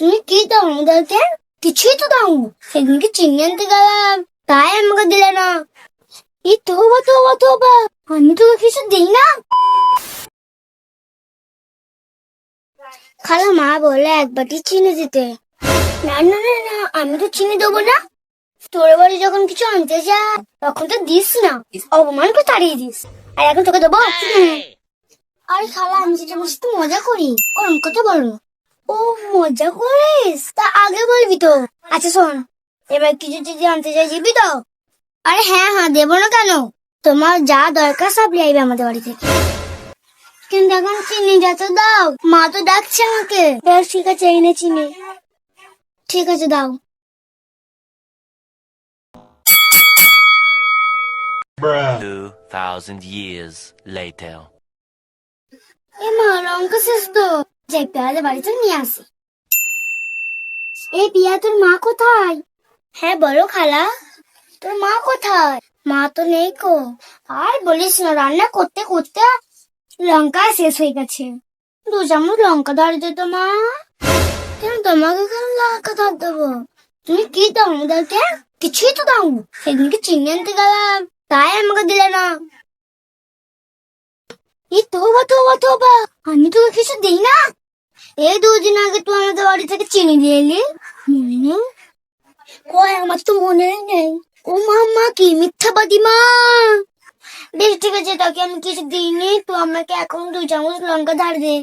তুমি কি দাও আমাদেরকে কিছুই তো দাও। সেদিনকে চিনি আনতে গেলাম। তাই আমাকে দিলে না। এই তোবা তোবা তোবা। আমি তো কিছু দিই না। খালা মা বলে এক বাটি চিনি দিতে। না না না না আমি তো চিনি দেবো না। তোর বাড়ি যখন কিছু আনতে যা তখন তো দিস না। অপমান করে তাড়িয়ে দিস। আর এখন তোকে দেবো। আরে খালা আমি যেটা তো মজা করি। ওরম কথা বলো ও মজা করিস। তা আগে বলবি তো। আচ্ছা শোন এবার কিছু যদি আনতে চাই দিবি তো? আরে হ্যাঁ হ্যাঁ দেবো না কেন? তোমার যা দরকার সব নিয়ে আইবে আমাদের বাড়ি থেকে। কিন্তু এখন চিনি যত দাও। মা তো ডাকছে আমাকে। বেশ ঠিক আছে এনে চিনি। ঠিক আছে দাও। Two thousand years later. এ মা লঙ্কা শেষ তো। যে পেঁয়াজের বাড়িতে নিয়ে আসি। এই পিয়া তোর মা কোথায়? হ্যাঁ বলো খালা। তোর মা কোথায়? মা তো নেই কো। আর বলিস না রান্না করতে করতে লঙ্কা শেষ হয়ে গেছে। দু চামচ লঙ্কা ধরে দে তো মা। কেন তোমাকে কেন লঙ্কা ধর দেবো? তুমি কি দাও আমাদেরকে? কিছুই তো দাও। সেদিনকে চিনি আনতে গেলাম তাই আমাকে দিলে না। এই তোবা তোবা তোবা আমি তোকে কিছু দিই না? এই দুদিন আগে তুই আমাদের বাড়ি থেকে চিনি দিয়ে এলি। কই আমার তো মনে নেই। ও মাম্মা কি মিথ্যাবাদী মা। বেশ ঠিক আছে তাকে আমি কিছু দিইনি। তুই আমাকে এখন দুই চামচ লঙ্কা ধার দে।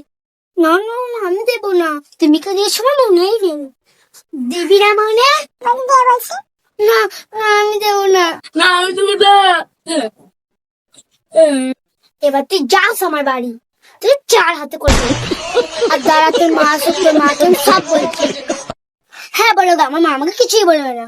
না না না, আমি দেবো না। তুমি কে দিয়েছ আমার মনেই নেই। দিবি না মানে? না। না আমি দেবো না। না আমি তুমি দে এবার তুই যাস আমার বাড়ি। তুই চার হাতে করে আর দাঁড়া তোর মা আসুক, মা তোর সব বলছে হ্যাঁ বলো আমার মা আমাকে কিছুই বলবে না।